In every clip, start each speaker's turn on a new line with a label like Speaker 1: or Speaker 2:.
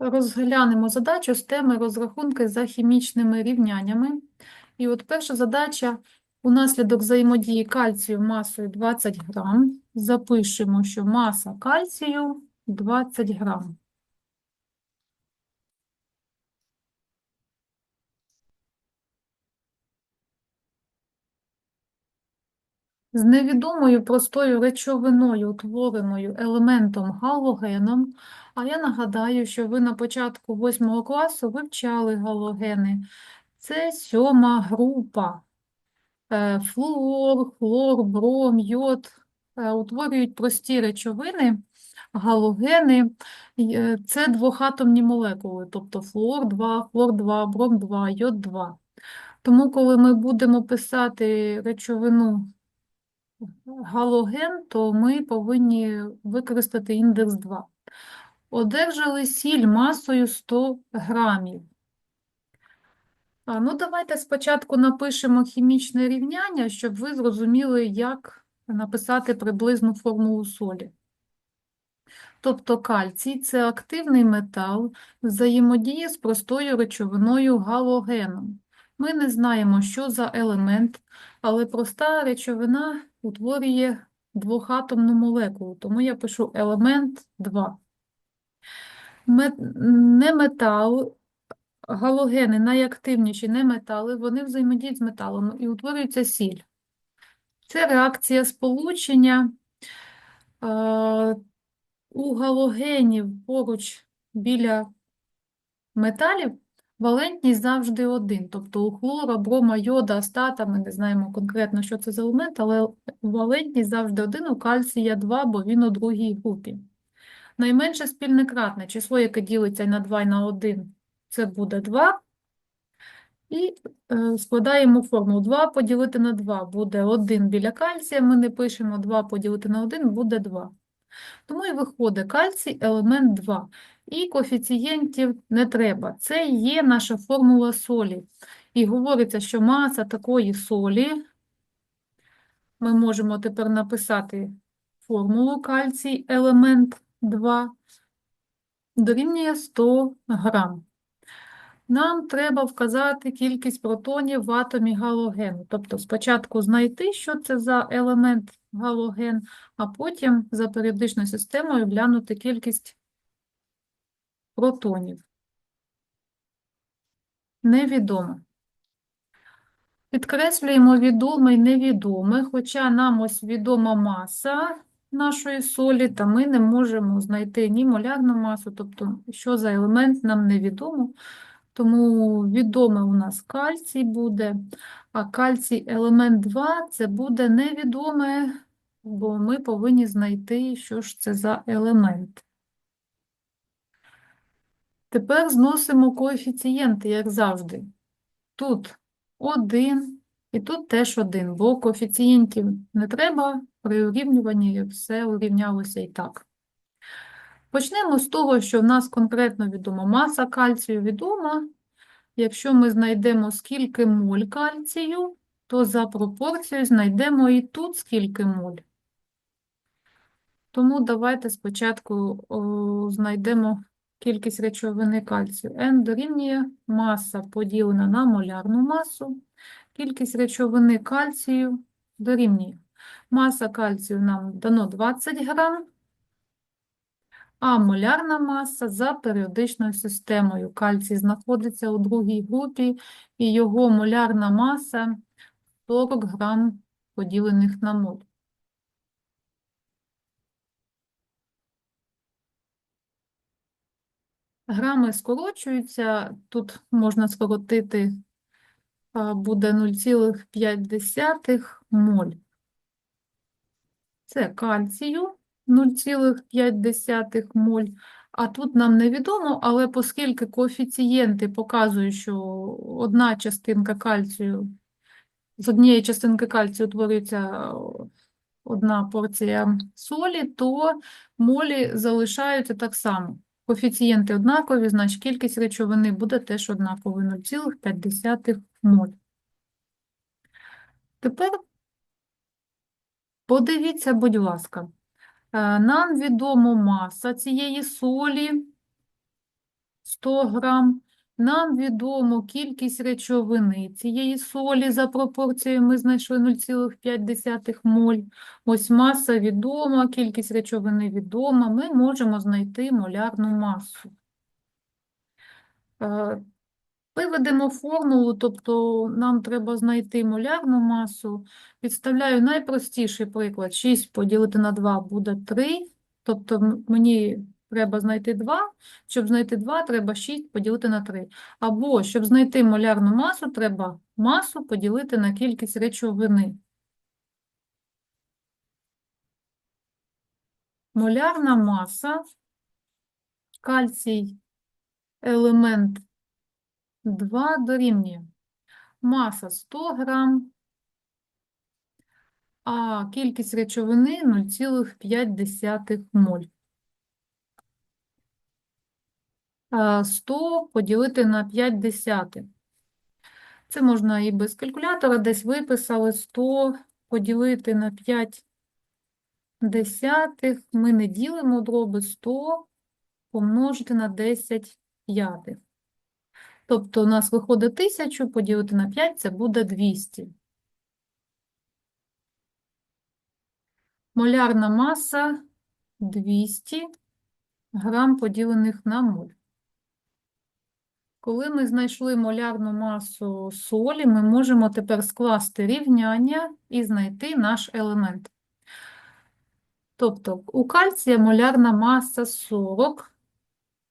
Speaker 1: Розглянемо задачу з теми розрахунки за хімічними рівняннями. І от перша задача унаслідок взаємодії кальцію масою 20 грам. Запишемо, що маса кальцію 20 грам. З невідомою простою речовиною, утвореною елементом галогеном, а я нагадаю, що ви на початку 8 класу вивчали галогени. Це сьома група. Е, Флуор, хлор, бром, йод е, утворюють прості речовини, галогени. е, Це двохатомні молекули, тобто флуор 2, хлор 2, бром 2, йод 2. Тому, коли ми будемо писати речовину галоген, то ми повинні використати індекс 2. Одержали сіль масою 100 грамів. Ну, давайте спочатку напишемо хімічне рівняння, щоб ви зрозуміли, як написати приблизну формулу солі. Тобто кальцій – це активний метал, взаємодіє з простою речовиною галогеном. Ми не знаємо, що за елемент, але проста речовина утворює двохатомну молекулу, тому я пишу елемент 2. Мет- Не метал, галогени найактивніші не метали, вони взаємодіють з металом і утворюється сіль. Це реакція сполучення. У галогенів поруч біля металів валентність завжди один. Тобто у хлора, брома, йода, астата, ми не знаємо конкретно, що це за елемент, але валентність завжди один, у кальція 2, бо він у другій групі. Найменше спільне кратне число, яке ділиться на 2 і на 1, це буде 2. І е, складаємо формулу 2 поділити на 2 буде 1 біля кальція, ми не пишемо 2 поділити на 1 буде 2. Тому і виходить кальцій елемент 2. І коефіцієнтів не треба. Це є наша формула солі. І говориться, що маса такої солі, ми можемо тепер написати формулу кальцій елемент 2, дорівнює 100 грам. Нам треба вказати кількість протонів в атомі галогену. Тобто спочатку знайти, що це за елемент галоген, а потім за періодичною системою глянути кількість протонів. Невідомо. Підкреслюємо відоме і невідоме, хоча нам ось відома маса нашої солі, та ми не можемо знайти ні молярну масу, тобто що за елемент нам невідомо. Тому відоме у нас кальцій буде, а кальцій елемент 2 це буде невідоме, бо ми повинні знайти, що ж це за елемент. Тепер зносимо коефіцієнти, як завжди. Тут 1 і тут теж 1, бо коефіцієнтів не треба, при урівнюванні все урівнялося і так. Почнемо з того, що в нас конкретно відома маса кальцію відома. Якщо ми знайдемо скільки моль кальцію, то за пропорцією знайдемо і тут скільки моль. Тому давайте спочатку о, знайдемо кількість речовини кальцію. N дорівнює маса поділена на молярну масу. Кількість речовини кальцію дорівнює. Маса кальцію нам дано 20 грам, а молярна маса за періодичною системою. Кальцій знаходиться у другій групі, і його молярна маса 40 грам поділених на моль. Грами скорочуються, тут можна скоротити, буде 0,5 моль. Це кальцію 0,5 моль. А тут нам невідомо, але оскільки коефіцієнти показують, що одна частинка кальцію, з однієї частинки кальцію утворюється одна порція солі, то молі залишаються так само. Коефіцієнти однакові, значить кількість речовини буде теж однаковою 0,5 моль. Тепер подивіться, будь ласка, Е, нам відомо маса цієї солі 100 грам. Нам відомо кількість речовини цієї солі за пропорцією ми знайшли 0,5 моль. Ось маса відома, кількість речовини відома. Ми можемо знайти молярну масу. Е, Виведемо формулу, тобто нам треба знайти молярну масу. Підставляю найпростіший приклад. 6 поділити на 2 буде 3. Тобто мені треба знайти 2. Щоб знайти 2, треба 6 поділити на 3. Або, щоб знайти молярну масу, треба масу поділити на кількість речовини. Молярна маса, кальцій, елемент 2 дорівнює. Маса 100 грам, а кількість речовини 0,5 моль. А 100 поділити на 5 десятих. Це можна і без калькулятора, десь виписали 100 поділити на 5 десятих. Ми не ділимо дроби 100 помножити на 10 п'ятих. Тобто у нас виходить 1000 поділити на 5, це буде 200. Молярна маса 200 грам поділених на моль. Коли ми знайшли молярну масу солі, ми можемо тепер скласти рівняння і знайти наш елемент. Тобто у кальція молярна маса 40,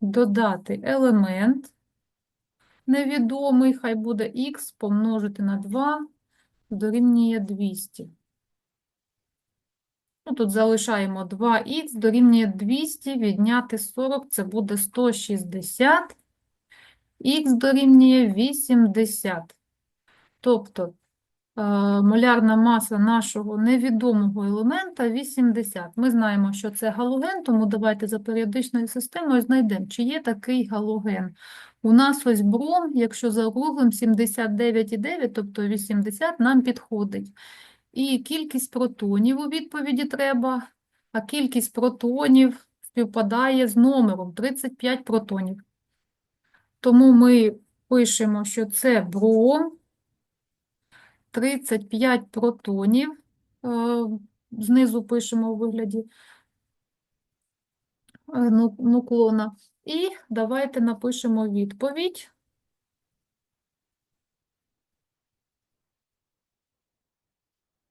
Speaker 1: додати елемент невідомий, хай буде х помножити на 2 дорівнює 200. Ну, тут залишаємо 2х дорівнює 200, відняти 40, це буде 160, х дорівнює 80. Тобто е, молярна маса нашого невідомого елемента 80. Ми знаємо, що це галоген, тому давайте за періодичною системою знайдемо, чи є такий галоген. У нас ось бром, якщо заокруглим 79,9, тобто 80, нам підходить. І кількість протонів у відповіді треба, а кількість протонів співпадає з номером 35 протонів. Тому ми пишемо, що це бром, 35 протонів, е, знизу пишемо у вигляді е, ну- нуклона. І давайте напишемо відповідь.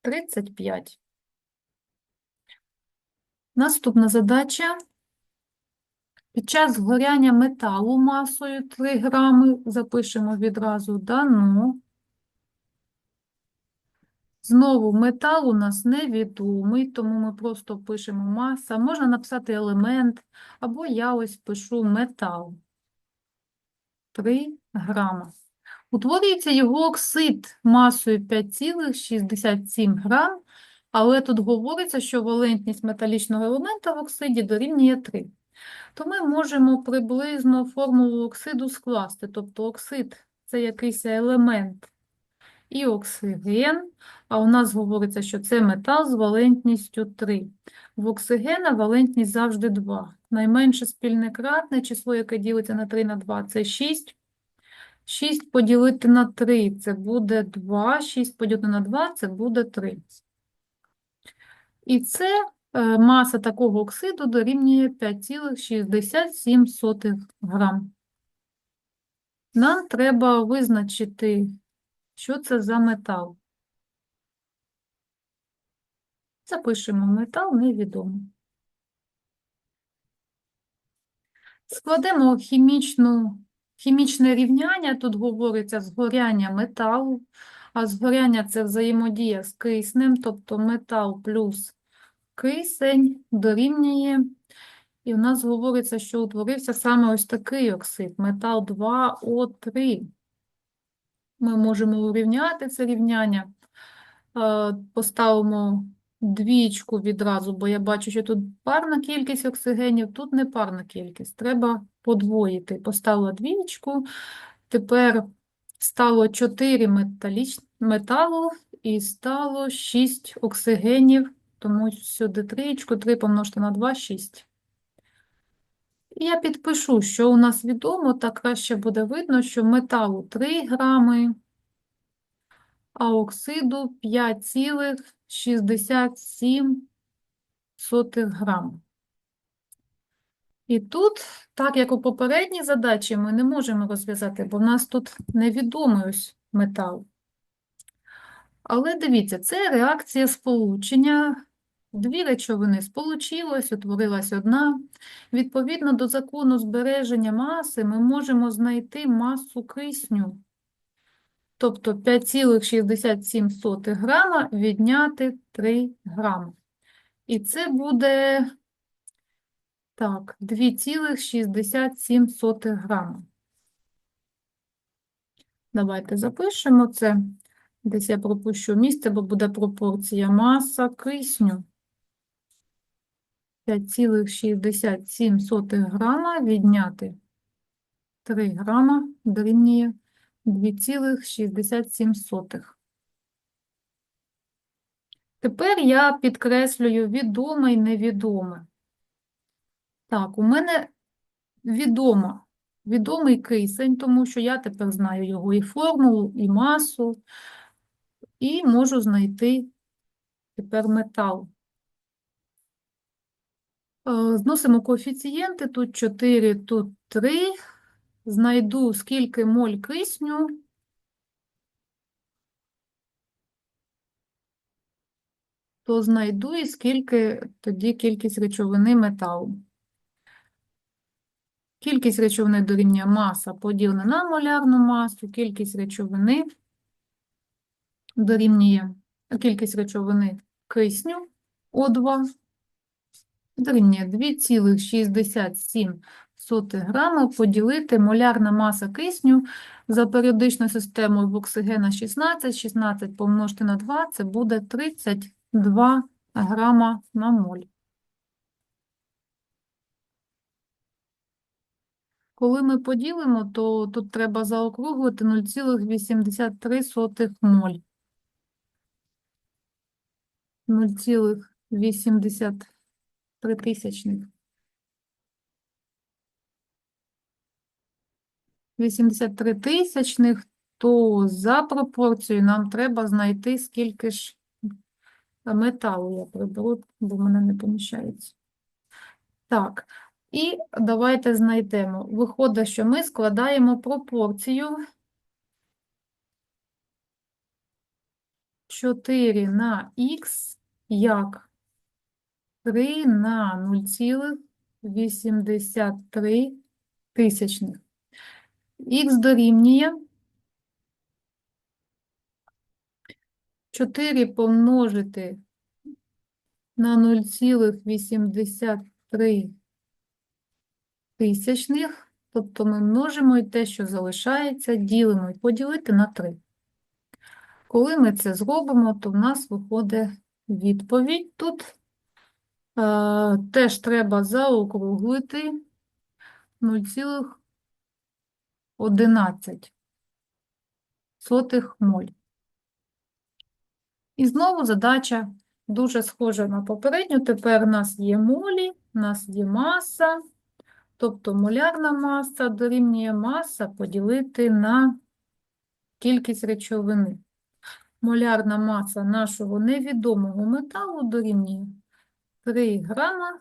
Speaker 1: Тридцять п'ять. Наступна задача. Під час згоряння металу масою 3 грами запишемо відразу дано. Знову метал у нас невідомий, тому ми просто пишемо маса. Можна написати елемент, або я ось пишу метал. 3 грама. Утворюється його оксид масою 5,67 грам, але тут говориться, що валентність металічного елемента в оксиді дорівнює 3. То ми можемо приблизно формулу оксиду скласти. Тобто оксид – це якийсь елемент і оксиген, а у нас говориться, що це метал з валентністю 3. В оксигена валентність завжди 2. Найменше спільне кратне число, яке ділиться на 3 на 2, це 6. 6 поділити на 3 – це буде 2, 6 поділити на 2 – це буде 3. І це маса такого оксиду дорівнює 5,67 грам. Нам треба визначити, що це за метал. Запишемо метал невідомо. Складемо хімічну, хімічне рівняння. Тут говориться згоряння металу, а згоряння – це взаємодія з киснем, тобто метал плюс кисень дорівнює. І у нас говориться, що утворився саме ось такий оксид, метал 2О3. Ми можемо урівняти це рівняння. Е, Поставимо двічку відразу, бо я бачу, що тут парна кількість оксигенів, тут не парна кількість. Треба подвоїти. Поставила двічку. Тепер стало 4 металу і стало 6 оксигенів, тому сюди трієчку, 3 помножити на 2 – 6. І я підпишу, що у нас відомо, так краще буде видно, що металу 3 грами, а оксиду 5,67 грам. І тут, так як у попередній задачі, ми не можемо розв'язати, бо в нас тут невідомий ось метал. Але дивіться, це реакція сполучення. Дві речовини сполучилось, утворилась одна. Відповідно до закону збереження маси, ми можемо знайти масу кисню. Тобто 5,67 грама відняти 3 грами. І це буде так, 2,67 грама. Давайте запишемо це. Десь я пропущу місце, бо буде пропорція маса кисню. 5,67 грама відняти 3 грама дорівнює 2,67. Тепер я підкреслюю відоме і невідоме. Так, у мене відомо, відомий кисень, тому що я тепер знаю його і формулу, і масу, і можу знайти тепер метал. Е, Зносимо коефіцієнти, тут 4, тут 3. Знайду, скільки моль кисню. То знайду і скільки тоді кількість речовини металу. Кількість речовини дорівнює маса поділена на молярну масу, кількість речовини дорівнює кількість речовини кисню О2 дорівнює 2,67 грама поділити молярна маса кисню за періодичною системою в оксигена 16, 16 помножити на 2, це буде 32 грама на моль. Коли ми поділимо, то тут треба заокруглити 0,83 моль. 0,83 тисячних. 83 тисячних, то за пропорцією нам треба знайти, скільки ж металу я приберу, бо мене не поміщається. Так, і давайте знайдемо. Виходить, що ми складаємо пропорцію 4 на х як 3 на 0,83 тисячних. Х дорівнює 4 помножити на 0,83 тисячних, тобто ми множимо і те, що залишається, ділимо і поділити на 3. Коли ми це зробимо, то в нас виходить відповідь. Тут е, теж треба заокруглити 0,11 сотих моль. І знову задача дуже схожа на попередню. Тепер у нас є молі, у нас є маса, тобто молярна маса дорівнює маса поділити на кількість речовини. Молярна маса нашого невідомого металу дорівнює 3 грама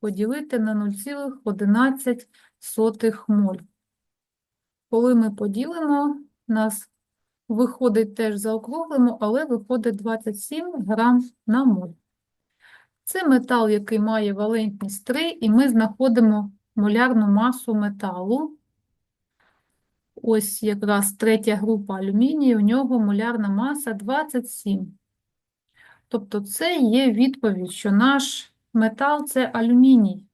Speaker 1: поділити на 0,11 моль. Коли ми поділимо, у нас виходить теж заокруглимо, але виходить 27 грам на моль. Це метал, який має валентність 3, і ми знаходимо молярну масу металу. Ось якраз третя група алюмінію, у нього молярна маса 27. Тобто це є відповідь, що наш метал – це алюміній.